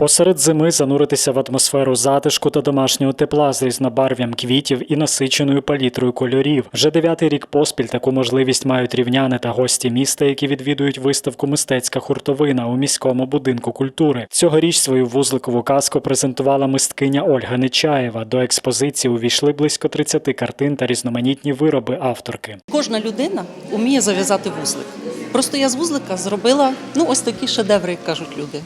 Посеред зими зануритися в атмосферу затишку та домашнього тепла з різнобарв'ям квітів і насиченою палітрою кольорів. Вже дев'ятий рік поспіль таку можливість мають рівняни та гості міста, які відвідують виставку Мистецька хуртовина у міському будинку культури. Цьогоріч свою вузликову казку презентувала мисткиня Ольга Нечаєва. До експозиції увійшли близько 30 картин та різноманітні вироби авторки. Кожна людина вміє зав'язати вузлик. Просто я з вузлика зробила ну ось такі шедеври, як кажуть люди.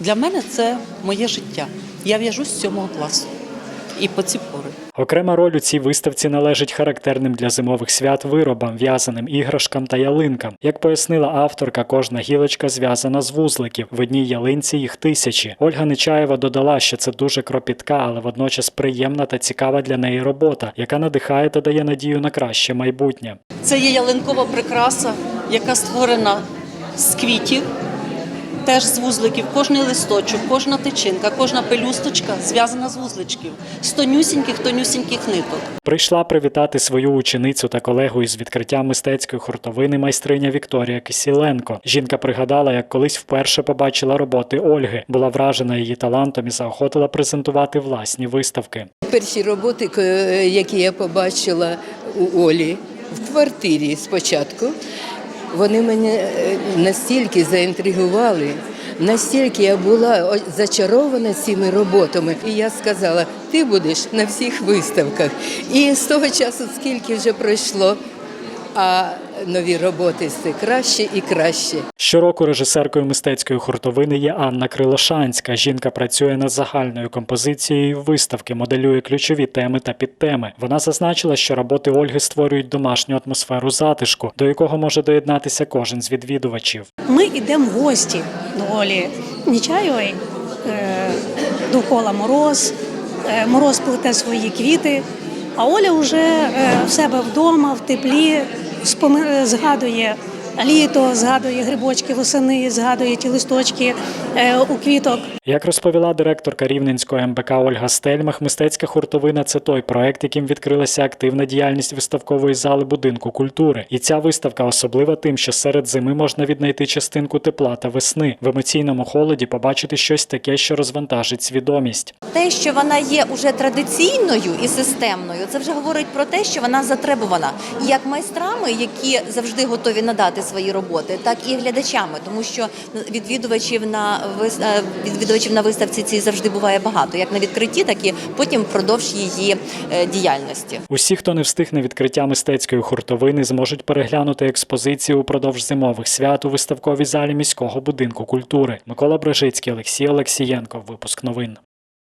Для мене це моє життя. Я в'яжу з сьомого класу і по ці пори. Окрема роль у цій виставці належить характерним для зимових свят виробам, в'язаним іграшкам та ялинкам. Як пояснила авторка, кожна гілочка зв'язана з вузликів. В одній ялинці їх тисячі. Ольга Нечаєва додала, що це дуже кропітка, але водночас приємна та цікава для неї робота, яка надихає та дає надію на краще майбутнє. Це є ялинкова прикраса, яка створена з квітів, теж з вузликів. Кожний листочок, кожна тичинка, кожна пелюсточка зв'язана з вузличків, з тонюсіньких тонюсіньких ниток. Прийшла привітати свою ученицю та колегу із відкриттям мистецької хуртовини майстриня Вікторія Кисіленко. Жінка пригадала, як колись вперше побачила роботи Ольги, була вражена її талантом і заохотила презентувати власні виставки. Перші роботи, ко- які я побачила у Олі в квартирі спочатку, вони мене е, настільки заінтригували, настільки я була зачарована цими роботами. І я сказала, ти будеш на всіх виставках. І з того часу, скільки вже пройшло, а нові роботи все краще і краще. Щороку режисеркою мистецької хуртовини є Анна Крилошанська. Жінка працює над загальною композицією виставки, моделює ключові теми та підтеми. Вона зазначила, що роботи Ольги створюють домашню атмосферу затишку, до якого може доєднатися кожен з відвідувачів. Ми йдемо в гості до Олі Нічаєвої, е, довкола мороз. Е, Мороз плете свої квіти, а Оля вже е, в себе вдома, в теплі, е, згадує літо, згадує грибочки восени, згадує ті листочки е, у квіток. Як розповіла директорка Рівненського МБК Ольга Стельмах, мистецька хуртовина це той проект, яким відкрилася активна діяльність виставкової зали будинку культури. І ця виставка особлива тим, що серед зими можна віднайти частинку тепла та весни. В емоційному холоді побачити щось таке, що розвантажить свідомість. Те, що вона є уже традиційною і системною, це вже говорить про те, що вона затребувана як майстрами, які завжди готові надати свої роботи, так і глядачами, тому що відвідувачів на е, відвідувачів на виставці цій завжди буває багато, як на відкритті, так і потім впродовж її е, діяльності. Усі, хто не встиг на відкриття мистецької хуртовини, зможуть переглянути експозицію упродовж зимових свят у виставковій залі міського будинку культури. Микола Брежицький, Олексій Олексієнко. Випуск новин.